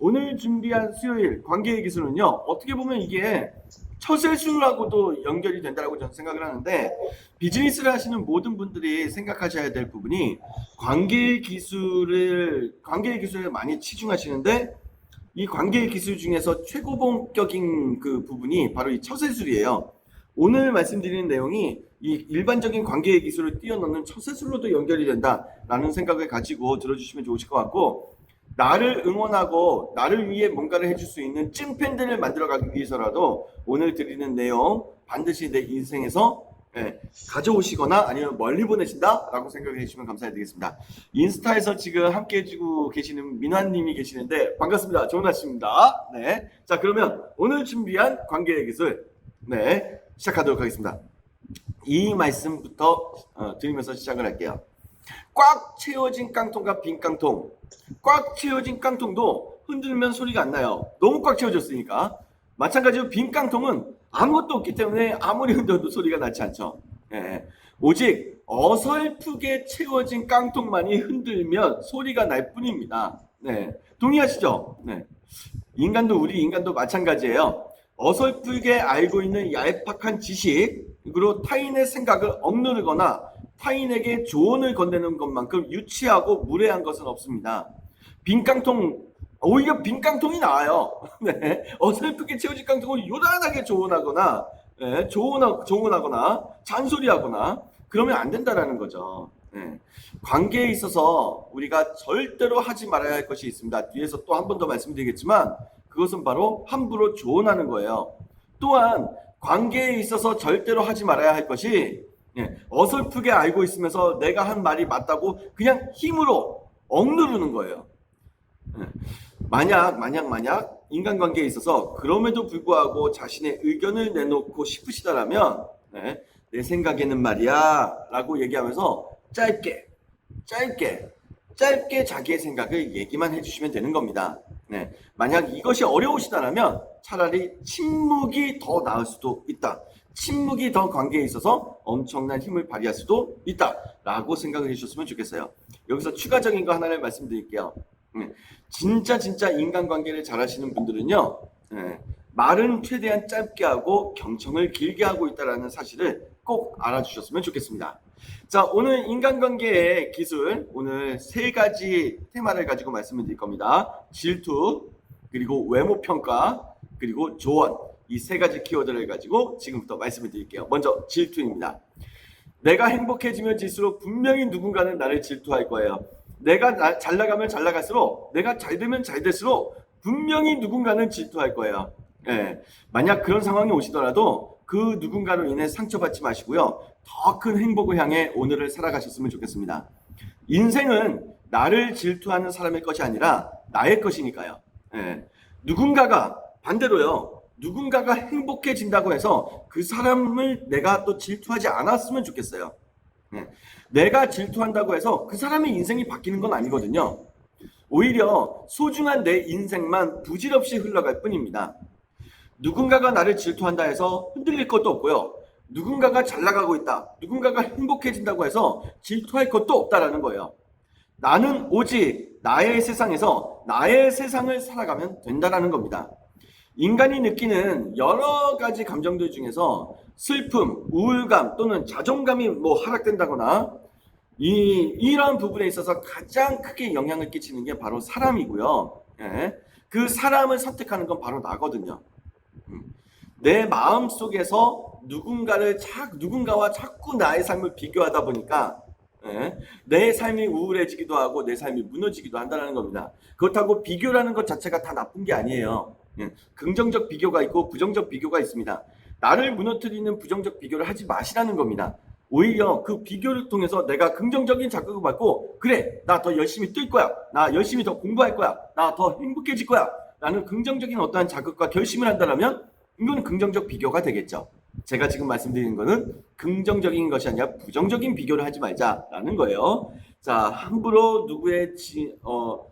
오늘 준비한 수요일 관계의 기술은요. 어떻게 보면 이게 처세술하고도 연결이 된다고 저는 생각을 하는데 비즈니스를 하시는 모든 분들이 생각하셔야 될 부분이 관계의 기술을 관계의 기술에 많이 치중하시는데 이 관계의 기술 중에서 최고봉격인 그 부분이 바로 이 처세술이에요. 오늘 말씀드리는 내용이 이 일반적인 관계의 기술을 뛰어넘는 처세술로도 연결이 된다라는 생각을 가지고 들어주시면 좋으실 것 같고 나를 응원하고 나를 위해 뭔가를 해줄 수 있는 찐팬들을 만들어가기 위해서라도 오늘 드리는 내용 반드시 내 인생에서 예, 가져오시거나 아니면 멀리 보내신다라고 생각해 주시면 감사드리겠습니다. 인스타에서 지금 함께 해주고 계시는 민환님이 계시는데 반갑습니다. 좋은 아침입니다. 네, 자 그러면 오늘 준비한 관계의 기술 네 시작하도록 하겠습니다. 이 말씀부터 어, 드리면서 시작을 할게요. 꽉 채워진 깡통과 빈 깡통. 꽉 채워진 깡통도 흔들면 소리가 안 나요. 너무 꽉 채워졌으니까. 마찬가지로 빈 깡통은 아무것도 없기 때문에 아무리 흔들어도 소리가 나지 않죠. 예. 오직 어설프게 채워진 깡통만이 흔들면 소리가 날 뿐입니다. 네. 동의하시죠? 네. 인간도 우리 인간도 마찬가지예요. 어설프게 알고 있는 얄팍한 지식으로 타인의 생각을 억누르거나 타인에게 조언을 건네는 것만큼 유치하고 무례한 것은 없습니다. 빈깡통 오히려 빈깡통이 나아요. 네. 어설프게 채워진 깡통을 요란하게 조언하거나 네. 조언하, 조언하거나 잔소리하거나 그러면 안 된다라는 거죠. 네. 관계에 있어서 우리가 절대로 하지 말아야 할 것이 있습니다. 뒤에서 또 한 번 더 말씀드리겠지만 그것은 바로 함부로 조언하는 거예요. 또한 관계에 있어서 절대로 하지 말아야 할 것이 예, 어설프게 알고 있으면서 내가 한 말이 맞다고 그냥 힘으로 억누르는 거예요. 예, 만약 만약 만약 인간관계에 있어서 그럼에도 불구하고 자신의 의견을 내놓고 싶으시다라면 예, 내 생각에는 말이야라고 얘기하면서 짧게 짧게 짧게 자기의 생각을 얘기만 해주시면 되는 겁니다. 네. 만약 이것이 어려우시다면 차라리 침묵이 더 나을 수도 있다. 침묵이 더 관계에 있어서 엄청난 힘을 발휘할 수도 있다라고 생각을 해주셨으면 좋겠어요. 여기서 추가적인 거 하나를 말씀드릴게요. 네. 진짜 진짜 인간관계를 잘하시는 분들은요. 네. 말은 최대한 짧게 하고 경청을 길게 하고 있다는 사실을 꼭 알아주셨으면 좋겠습니다. 자, 오늘 인간관계의 기술, 오늘 세 가지 테마를 가지고 말씀을 드릴 겁니다. 질투, 그리고 외모 평가, 그리고 조언. 이 세 가지 키워드를 가지고 지금부터 말씀을 드릴게요. 먼저 질투입니다. 내가 행복해지면 질수록 분명히 누군가는 나를 질투할 거예요. 내가 나, 잘 나가면 잘 나갈수록, 내가 잘 되면 잘 될수록 분명히 누군가는 질투할 거예요. 예. 만약 그런 상황이 오시더라도 그 누군가로 인해 상처받지 마시고요. 더 큰 행복을 향해 오늘을 살아가셨으면 좋겠습니다. 인생은 나를 질투하는 사람의 것이 아니라 나의 것이니까요. 예. 누군가가 반대로요. 누군가가 행복해진다고 해서 그 사람을 내가 또 질투하지 않았으면 좋겠어요. 예. 내가 질투한다고 해서 그 사람의 인생이 바뀌는 건 아니거든요. 오히려 소중한 내 인생만 부질없이 흘러갈 뿐입니다. 누군가가 나를 질투한다 해서 흔들릴 것도 없고요. 누군가가 잘 나가고 있다. 누군가가 행복해진다고 해서 질투할 것도 없다라는 거예요. 나는 오직 나의 세상에서 나의 세상을 살아가면 된다라는 겁니다. 인간이 느끼는 여러 가지 감정들 중에서 슬픔, 우울감 또는 자존감이 뭐 하락된다거나 이 이러한 부분에 있어서 가장 크게 영향을 끼치는 게 바로 사람이고요. 예. 그 사람을 선택하는 건 바로 나거든요. 음. 내 마음 속에서 누군가를 자, 누군가와 자꾸 나의 삶을 비교하다 보니까 예, 내 삶이 우울해지기도 하고 내 삶이 무너지기도 한다는 겁니다. 그렇다고 비교라는 것 자체가 다 나쁜 게 아니에요. 예, 긍정적 비교가 있고 부정적 비교가 있습니다. 나를 무너뜨리는 부정적 비교를 하지 마시라는 겁니다. 오히려 그 비교를 통해서 내가 긍정적인 자극을 받고 그래 나 더 열심히 뛸 거야 나 열심히 더 공부할 거야 나 더 행복해질 거야 라는 긍정적인 어떠한 자극과 결심을 한다면 이건 긍정적 비교가 되겠죠. 제가 지금 말씀드리는 거는 긍정적인 것이 아니라 부정적인 비교를 하지 말자라는 거예요. 자, 함부로 누구의 지, 어,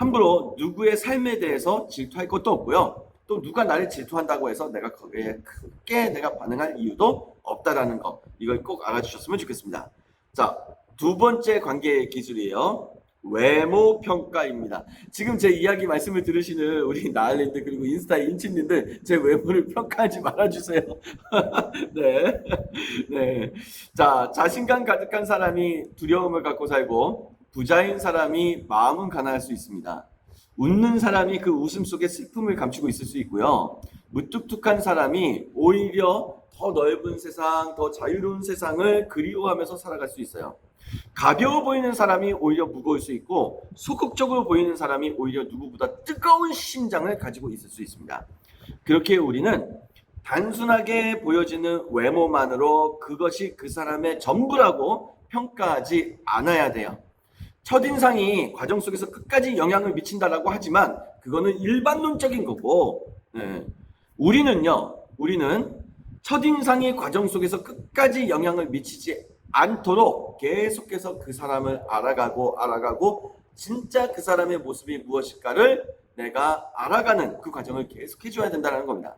함부로 누구의 삶에 대해서 질투할 것도 없고요. 또 누가 나를 질투한다고 해서 내가 거기에 크게 내가 반응할 이유도 없다라는 거. 이걸 꼭 알아주셨으면 좋겠습니다. 자, 두 번째 관계 기술이에요. 외모 평가입니다. 지금 제 이야기 말씀을 들으시는 우리 나을님들 그리고 인스타 인친님들 제 외모를 평가하지 말아주세요. 네, 네. 자 자신감 가득한 사람이 두려움을 갖고 살고 부자인 사람이 마음은 가난할 수 있습니다. 웃는 사람이 그 웃음 속에 슬픔을 감추고 있을 수 있고요. 무뚝뚝한 사람이 오히려 더 넓은 세상, 더 자유로운 세상을 그리워하면서 살아갈 수 있어요. 가벼워 보이는 사람이 오히려 무거울 수 있고 소극적으로 보이는 사람이 오히려 누구보다 뜨거운 심장을 가지고 있을 수 있습니다. 그렇게 우리는 단순하게 보여지는 외모만으로 그것이 그 사람의 전부라고 평가하지 않아야 돼요. 첫인상이 과정 속에서 끝까지 영향을 미친다라고 하지만 그거는 일반론적인 거고 네. 우리는요 우리는 첫인상이 과정 속에서 끝까지 영향을 미치지 않도록 계속해서 그 사람을 알아가고 알아가고 진짜 그 사람의 모습이 무엇일까를 내가 알아가는 그 과정을 계속 해줘야 된다는 겁니다.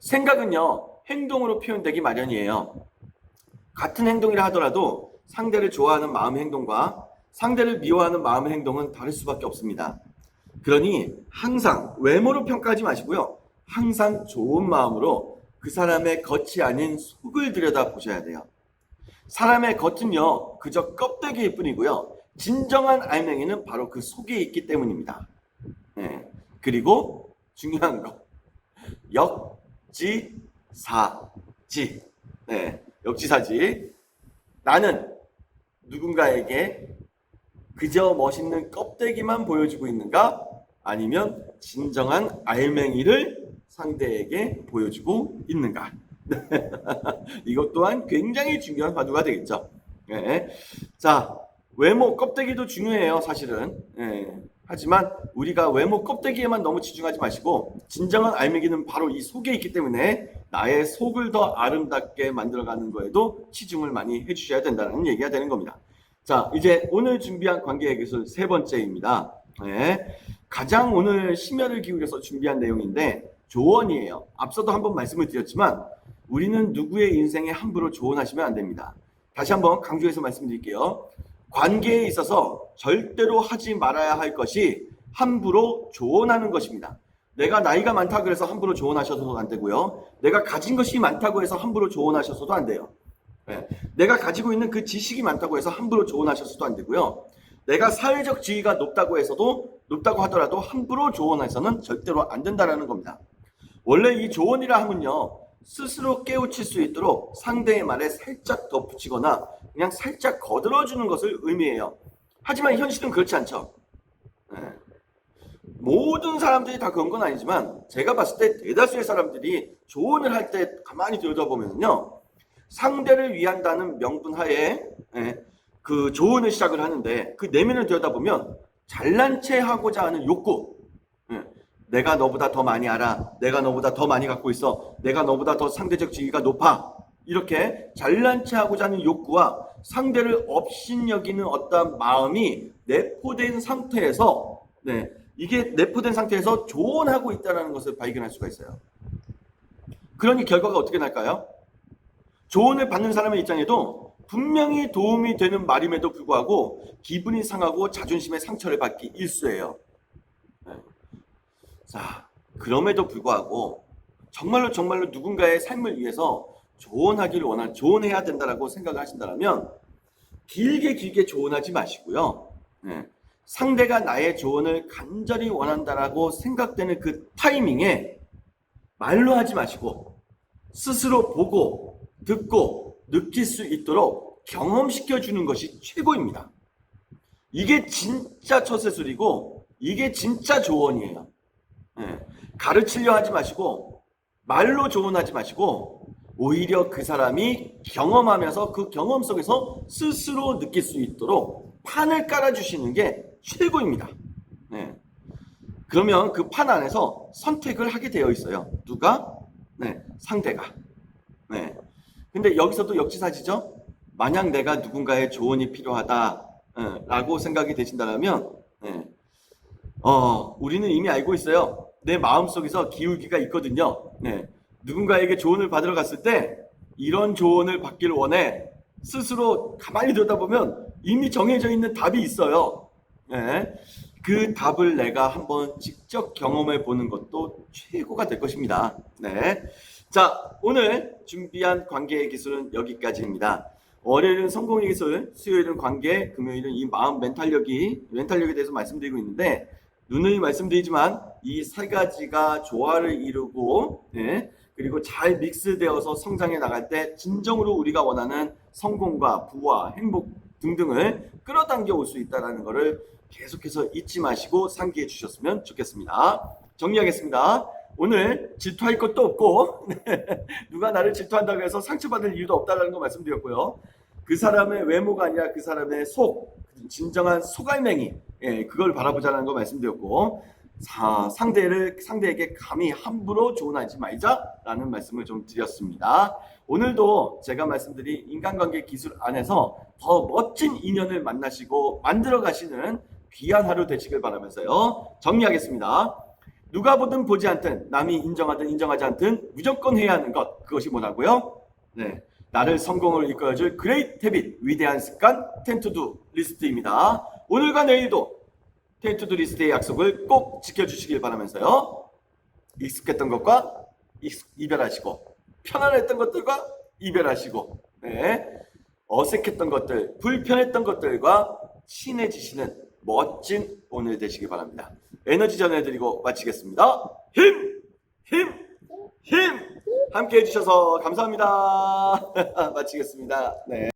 생각은요 행동으로 표현되기 마련이에요. 같은 행동이라 하더라도 상대를 좋아하는 마음 행동과 상대를 미워하는 마음의 행동은 다를 수밖에 없습니다. 그러니 항상 외모로 평가하지 마시고요. 항상 좋은 마음으로 그 사람의 겉이 아닌 속을 들여다 보셔야 돼요. 사람의 겉은요, 그저 껍데기일 뿐이고요. 진정한 알맹이는 바로 그 속에 있기 때문입니다. 네. 그리고 중요한 거. 역지사지. 네. 역지사지. 나는 누군가에게 그저 멋있는 껍데기만 보여주고 있는가? 아니면 진정한 알맹이를 상대에게 보여주고 있는가? 이것 또한 굉장히 중요한 화두가 되겠죠. 예. 자, 외모 껍데기도 중요해요, 사실은. 예. 하지만 우리가 외모 껍데기에만 너무 치중하지 마시고 진정한 알맹이는 바로 이 속에 있기 때문에 나의 속을 더 아름답게 만들어가는 거에도 치중을 많이 해주셔야 된다는 얘기가 되는 겁니다. 자, 이제 오늘 준비한 관계 기술 세 번째입니다. 네. 가장 오늘 심혈을 기울여서 준비한 내용인데 조언이에요. 앞서도 한번 말씀을 드렸지만 우리는 누구의 인생에 함부로 조언하시면 안 됩니다. 다시 한번 강조해서 말씀드릴게요. 관계에 있어서 절대로 하지 말아야 할 것이 함부로 조언하는 것입니다. 내가 나이가 많다 그래서 함부로 조언하셔서도 안 되고요. 내가 가진 것이 많다고 해서 함부로 조언하셔서도 안 돼요. 네. 내가 가지고 있는 그 지식이 많다고 해서 함부로 조언하셔서도 안 되고요. 내가 사회적 지위가 높다고 해서도 높다고 하더라도 함부로 조언해서는 절대로 안 된다라는 겁니다. 원래 이 조언이라 하면요. 스스로 깨우칠 수 있도록 상대의 말에 살짝 덧붙이거나 그냥 살짝 거들어주는 것을 의미해요. 하지만 현실은 그렇지 않죠. 네. 모든 사람들이 다 그런 건 아니지만 제가 봤을 때 대다수의 사람들이 조언을 할 때 가만히 들여다보면요. 상대를 위한다는 명분 하에 예, 그 조언을 시작을 하는데 그 내면을 들여다보면 잘난 체 하고자 하는 욕구 예, 내가 너보다 더 많이 알아 내가 너보다 더 많이 갖고 있어 내가 너보다 더 상대적 지위가 높아 이렇게 잘난 체 하고자 하는 욕구와 상대를 업신여기는 어떤 마음이 내포된 상태에서 네, 이게 내포된 상태에서 조언하고 있다는 것을 발견할 수가 있어요. 그러니 결과가 어떻게 날까요? 조언을 받는 사람의 입장에도 분명히 도움이 되는 말임에도 불구하고 기분이 상하고 자존심의 상처를 받기 일쑤예요. 네. 자, 그럼에도 불구하고 정말로 정말로 누군가의 삶을 위해서 조언하기를 원한 조언해야 된다라고 생각을 하신다면 길게 길게 조언하지 마시고요. 네. 상대가 나의 조언을 간절히 원한다라고 생각되는 그 타이밍에 말로 하지 마시고 스스로 보고 듣고 느낄 수 있도록 경험시켜 주는 것이 최고입니다. 이게 진짜 처세술이고 이게 진짜 조언이에요. 네. 가르치려 하지 마시고 말로 조언하지 마시고 오히려 그 사람이 경험하면서 그 경험 속에서 스스로 느낄 수 있도록 판을 깔아주시는 게 최고입니다. 네. 그러면 그 판 안에서 선택을 하게 되어 있어요. 누가? 네, 상대가. 네. 근데 여기서도 역지사지죠? 만약 내가 누군가의 조언이 필요하다라고 생각이 되신다면, 네. 어, 우리는 이미 알고 있어요. 내 마음 속에서 기울기가 있거든요. 네. 누군가에게 조언을 받으러 갔을 때 이런 조언을 받기를 원해 스스로 가만히 들여다보면 이미 정해져 있는 답이 있어요. 예, 그 답을 내가 한번 직접 경험해 보는 것도 최고가 될 것입니다. 네. 자, 오늘 준비한 관계의 기술은 여기까지입니다. 월요일은 성공의 기술, 수요일은 관계, 금요일은 이 마음 멘탈력이 멘탈력에 대해서 말씀드리고 있는데 누누이 말씀드리지만 이 세 가지가 조화를 이루고 예, 그리고 잘 믹스되어서 성장해 나갈 때 진정으로 우리가 원하는 성공과 부와 행복 등등을 끌어당겨 올 수 있다는 것을 계속해서 잊지 마시고 상기해 주셨으면 좋겠습니다. 정리하겠습니다. 오늘 질투할 것도 없고 누가 나를 질투한다고 해서 상처받을 이유도 없다는 거 말씀드렸고요. 그 사람의 외모가 아니라 그 사람의 속, 진정한 속알맹이, 예, 그걸 바라보자는 거 말씀드렸고, 사, 상대를 상대에게 감히 함부로 조언하지 말자라는 말씀을 좀 드렸습니다. 오늘도 제가 말씀드린 인간관계 기술 안에서 더 멋진 인연을 만나시고 만들어 가시는 귀한 하루 되시길 바라면서요. 정리하겠습니다. 누가 보든 보지 않든 남이 인정하든 인정하지 않든 무조건 해야 하는 것 그것이 뭐라고요? 네. 나를 성공으로 이끌어줄 그레이트 헤빗 위대한 습관 텐투두 리스트입니다. 오늘과 내일도 텐투두 리스트의 약속을 꼭 지켜주시길 바라면서요. 익숙했던 것과 익숙- 이별하시고 편안했던 것들과 이별하시고 네. 어색했던 것들, 불편했던 것들과 친해지시는 멋진 오늘 되시길 바랍니다. 에너지 전해드리고 마치겠습니다. 힘! 힘! 힘! 함께 해주셔서 감사합니다. 마치겠습니다. 네.